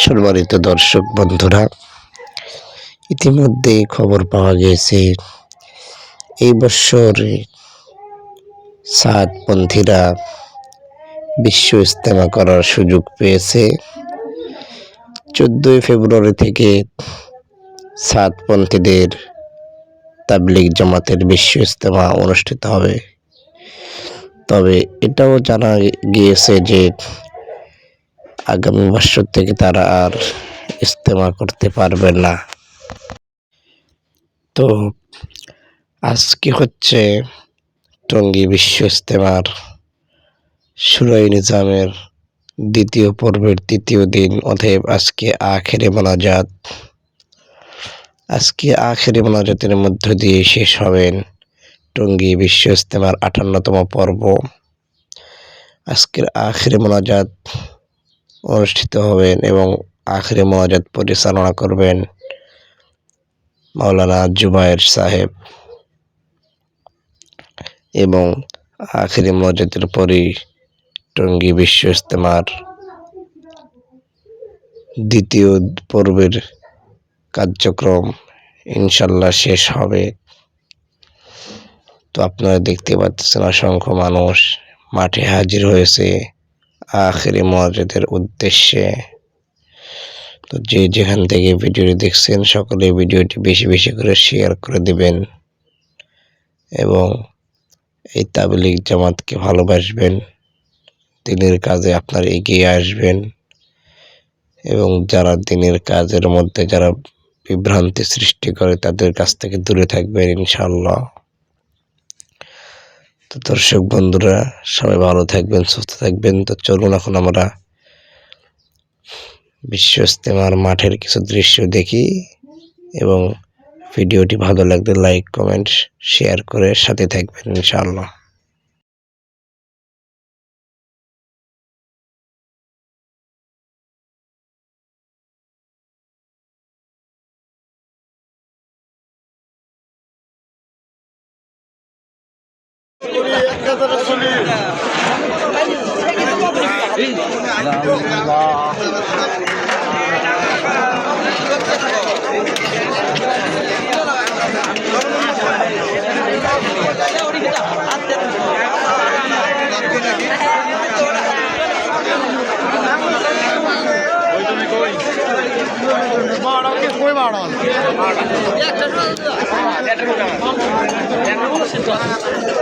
সম্মানিত দর্শক বন্ধুরা, ইতিমধ্যে খবর পাওয়া গিয়েছে এই বছর সাতপন্থীরা বিশ্ব ইস্তেমা করার সুযোগ পেয়েছে। চোদ্দই ফেব্রুয়ারি থেকে সাতপন্থীদের তাবলিগ জামাতের বিশ্ব ইস্তেমা অনুষ্ঠিত হবে। তবে এটাও জানা গিয়েছে যে আগামী বছর থেকে তারা আর ইস্তেমা করতে পারবে না। তো আজকে হচ্ছে? টঙ্গী বিশ্ব ইস্তেমার সুরাই নিজামের দ্বিতীয় পর্বের তৃতীয় দিন, অতএব আজকে আখেরে মোনাজাত। আজকে আখেরে মোনাজাতের মধ্য দিয়ে শেষ হবেন টঙ্গী বিশ্ব ইস্তেমার আটান্নতম পর্ব। আজকের আখেরে মোনাজাত অনুষ্ঠিত হবেন এবং আখেরে মোনাজাত পরিচালনা করবেন মাওলানা জুবায়ের সাহেব এবং আখেরি মোনাজাতের পরই টঙ্গী বিশ্ব ইস্তেমার দ্বিতীয় পর্বের কার্যক্রম ইনশাল্লাহ শেষ হবে। তো আপনারা দেখতে পাচ্ছেন অসংখ্য মানুষ মাঠে হাজির হয়েছে। আখেরি মসজিদের উদ্দেশ্যে। তো যে যেখান থেকে ভিডিওটি দেখছেন, সকলে ভিডিওটি বেশি বেশি করে শেয়ার করে দিবেন এবং এই তাবলিগ জামাতকে ভালোবাসবেন। দিনের কাজে আপনার এগিয়ে আসবেন এবং যারা দিনের কাজের মধ্যে যারা বিভ্রান্তি সৃষ্টি করে, তাদের কাছ থেকে দূরে থাকবেন ইনশাল্লাহ তো দর্শক বন্ধুরা, সবাই ভালো থাকবেন, সুস্থ থাকবেন। তো চলুন এখন আমরা বিশ্ব ইস্তেমার মাঠের কিছু দৃশ্য দেখি এবং ভিডিওটি ভালো লাগলে লাইক কমেন্ট শেয়ার করে সাথে থাকবেন ইনশাআল্লাহ। কই বাড়ান Thank you.